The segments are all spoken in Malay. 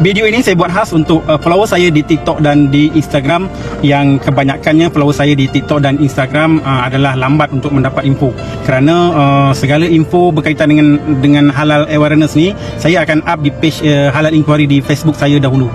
Video ini saya buat khas untuk uh, follower saya di TikTok dan di Instagram yang kebanyakannya follower saya di TikTok dan Instagram uh, adalah lambat untuk mendapat info. Kerana uh, segala info berkaitan dengan dengan halal awareness ni saya akan up di page uh, halal inquiry di Facebook saya dahulu.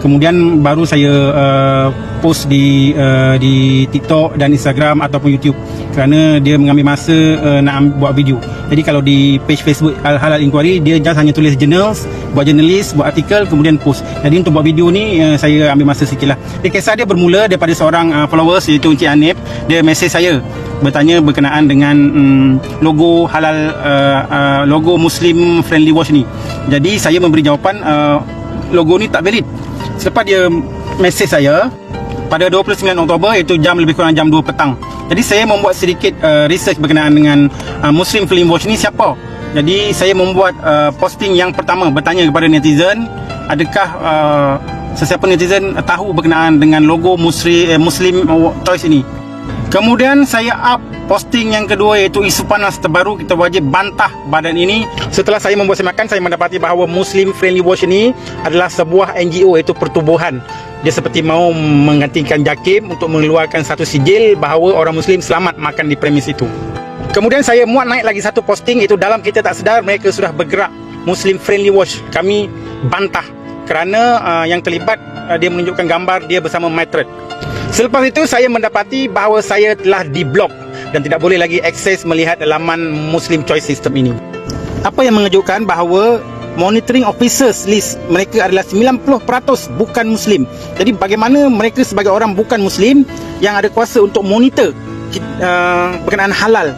Kemudian baru saya uh, post di uh, di TikTok dan Instagram ataupun YouTube kerana dia mengambil masa uh, nak buat video. Jadi kalau di page Facebook Al Halal Inquiry dia just hanya tulis journals, buat jurnalis, buat artikel kemudian post. Jadi untuk buat video ni uh, saya ambil masa sikit lah. Jadi kisah dia bermula daripada seorang uh, followers iaitu Encik Hanif. Dia mesej saya bertanya berkenaan dengan um, logo halal uh, uh, logo Muslim Friendly Watch ni. Jadi saya memberi jawapan uh, logo ni tak valid. Selepas dia mesej saya pada 29 Oktober iaitu jam lebih kurang jam 2 petang. Jadi saya membuat sedikit uh, research berkenaan dengan uh, Muslim Film Watch ni siapa. Jadi saya membuat uh, posting yang pertama bertanya kepada netizen adakah uh, sesiapa netizen uh, tahu berkenaan dengan logo Muslim eh, Muslim Toys ini. Kemudian saya up posting yang kedua iaitu isu panas terbaru kita wajib bantah badan ini. Setelah saya membuat semakan saya mendapati bahawa Muslim Friendly Watch ini adalah sebuah NGO iaitu pertubuhan. Dia seperti mau menggantikan JAKIM untuk mengeluarkan satu sijil bahawa orang Muslim selamat makan di premis itu. Kemudian saya muat naik lagi satu posting itu dalam kita tak sedar mereka sudah bergerak Muslim Friendly Watch. Kami bantah kerana uh, yang terlibat uh, dia menunjukkan gambar dia bersama Maitred. Selepas itu saya mendapati bahawa saya telah diblok dan tidak boleh lagi akses melihat laman Muslim Choice System ini. Apa yang mengejutkan bahawa monitoring officers list mereka adalah 90% bukan Muslim. Jadi bagaimana mereka sebagai orang bukan Muslim yang ada kuasa untuk monitor uh, berkenaan halal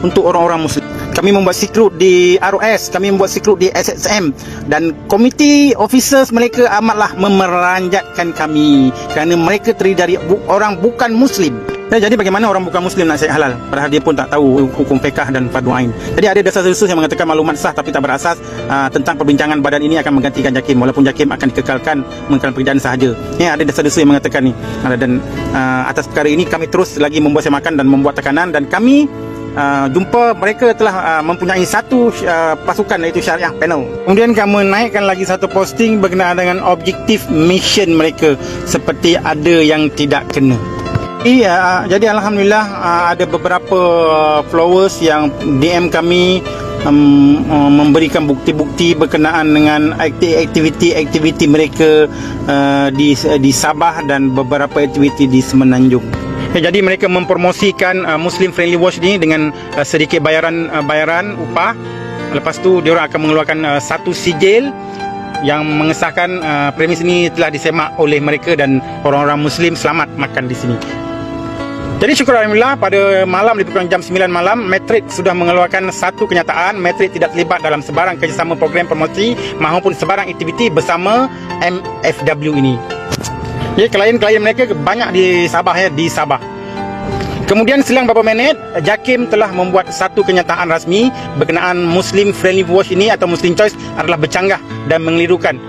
untuk orang-orang Muslim. Kami membuat secret di ROS, kami membuat secret di SSM dan komiti officers mereka amatlah memeranjatkan kami kerana mereka terdiri dari bu- orang bukan Muslim. Ya, jadi bagaimana orang bukan Muslim nak cari halal padahal dia pun tak tahu hukum fiqah dan fardu ain. Jadi ada dasar khusus yang mengatakan maklumat sah tapi tak berasas uh, tentang perbincangan badan ini akan menggantikan JAKIM walaupun JAKIM akan dikekalkan mengekalkan pekerjaan sahaja. Ya ada dasar khusus yang mengatakan ni. Uh, dan uh, atas perkara ini kami terus lagi membuat semakan dan membuat tekanan dan kami Uh, jumpa mereka telah uh, mempunyai satu uh, pasukan iaitu syariah panel. Kemudian kami naikkan lagi satu posting berkenaan dengan objektif mission mereka seperti ada yang tidak kena. Iya, jadi alhamdulillah uh, ada beberapa uh, followers yang DM kami um, uh, memberikan bukti-bukti berkenaan dengan aktiviti-aktiviti mereka uh, di di Sabah dan beberapa aktiviti di Semenanjung. Ya, jadi mereka mempromosikan uh, Muslim Friendly Watch ni dengan uh, sedikit bayaran uh, bayaran upah. Lepas tu dia orang akan mengeluarkan uh, satu sijil yang mengesahkan uh, premis ini telah disemak oleh mereka dan orang-orang Muslim selamat makan di sini. Jadi syukur Alhamdulillah pada malam lebih kurang jam 9 malam Metrik sudah mengeluarkan satu kenyataan Metrik tidak terlibat dalam sebarang kerjasama program promosi maupun sebarang aktiviti bersama MFW ini. Ya, klien-klien mereka banyak di Sabah ya, di Sabah. Kemudian selang beberapa minit, JAKIM telah membuat satu kenyataan rasmi berkenaan Muslim Friendly Watch ini atau Muslim Choice adalah bercanggah dan mengelirukan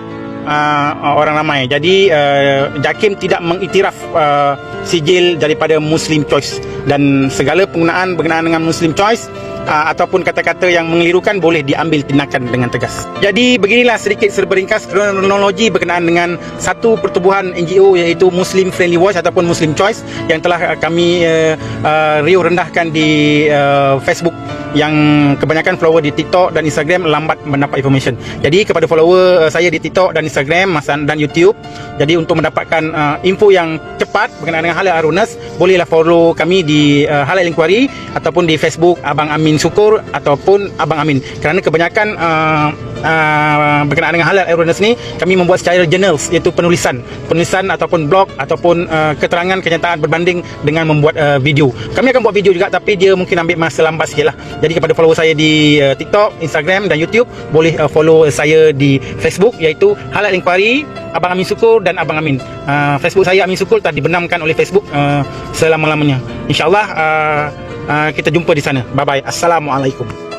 uh, orang ramai. Jadi uh, JAKIM tidak mengiktiraf uh, sijil daripada Muslim Choice dan segala penggunaan berkenaan dengan Muslim Choice uh, ataupun kata-kata yang mengelirukan boleh diambil tindakan dengan tegas. Jadi beginilah sedikit serba ringkas kronologi berkenaan dengan satu pertubuhan NGO iaitu Muslim Friendly Watch ataupun Muslim Choice yang telah uh, kami uh, uh, riuh rendahkan di uh, Facebook yang kebanyakan follower di TikTok dan Instagram lambat mendapat information. Jadi kepada follower uh, saya di TikTok dan Instagram dan YouTube, jadi untuk mendapatkan uh, info yang cepat berkenaan dengan halal arunas, bolehlah follow kami di uh, Halal Inquiry ataupun di Facebook Abang Amin Syukur ataupun Abang Amin. Kerana kebanyakan uh, uh, berkenaan dengan halal awareness ni kami membuat secara journals iaitu penulisan. Penulisan ataupun blog ataupun uh, keterangan kenyataan berbanding dengan membuat uh, video. Kami akan buat video juga tapi dia mungkin ambil masa lambat sikit lah. Jadi kepada follower saya di uh, TikTok Instagram dan YouTube boleh uh, follow saya di Facebook iaitu Halal Inquiry Abang Amin Syukur dan Abang Amin. Uh, Facebook saya Amin Syukur telah dibenamkan oleh Facebook uh, selama-lamanya. InsyaAllah uh, uh, kita jumpa di sana. Bye bye Assalamualaikum